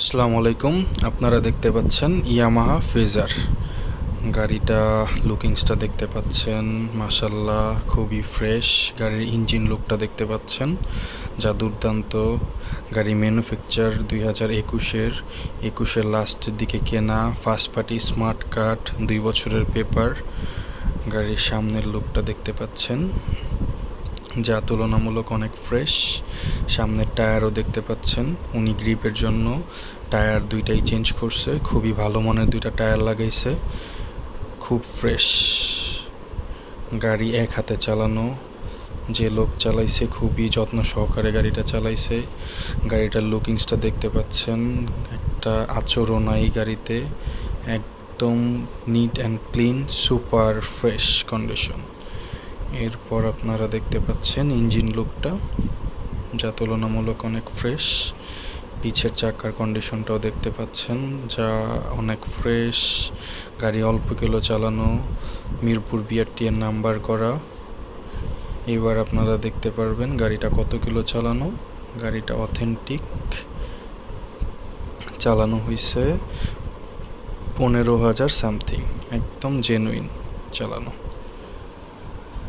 আসসালামু আলাইকুম। আপনারা দেখতে পাচ্ছেন ইয়ামাহা ফেজার গাড়িটা লুকিংসটা দেখতে পাচ্ছেন। মাসাল্লাহ খুবই ফ্রেশ। গাড়ির ইঞ্জিন লুকটা দেখতে পাচ্ছেন। যা দুর্দান্ত। গাড়ি ম্যানুফ্যাকচার দুই হাজার একুশের। একুশের লাস্টের দিকে কেনা। ফার্স্ট পার্টি স্মার্ট কার্ড দুই বছরের পেপার গাড়ির সামনের লুকটা দেখতে পাচ্ছেন। যা তুলনামূলক অনেক ফ্রেশ সামনের টায়ারও দেখতে পাচ্ছেন। উনি গ্রিপের জন্য টায়ার দুইটাই চেঞ্জ করছে। খুবই ভালো মানের দুইটা টায়ার লাগাইছে। খুব ফ্রেশ গাড়ি এক হাতে চালানো। যে লোক চালাইছে খুবই যত্ন সহকারে গাড়িটা চালাইছে। গাড়িটার লুকিংসটা দেখতে পাচ্ছেন। একটা আচরণ এই গাড়িতে। একদম neat and clean super fresh condition এরপর আপনারা দেখতে পাচ্ছেন ইঞ্জিন লুকটা, যা তুলনামূলক অনেক ফ্রেশ। পিছের চাকার কন্ডিশনটাও দেখতে পাচ্ছেন, যা অনেক ফ্রেশ। গাড়ি অল্প কিলো চালানো, মিরপুর বিআরটি এর নাম্বার করা। এবার আপনারা দেখতে পারবেন গাড়িটা কত কিলো চালানো। গাড়িটা অথেন্টিক। চালানো হয়েছে পনেরো হাজার সামথিং, একদম জেনুইন চালানো।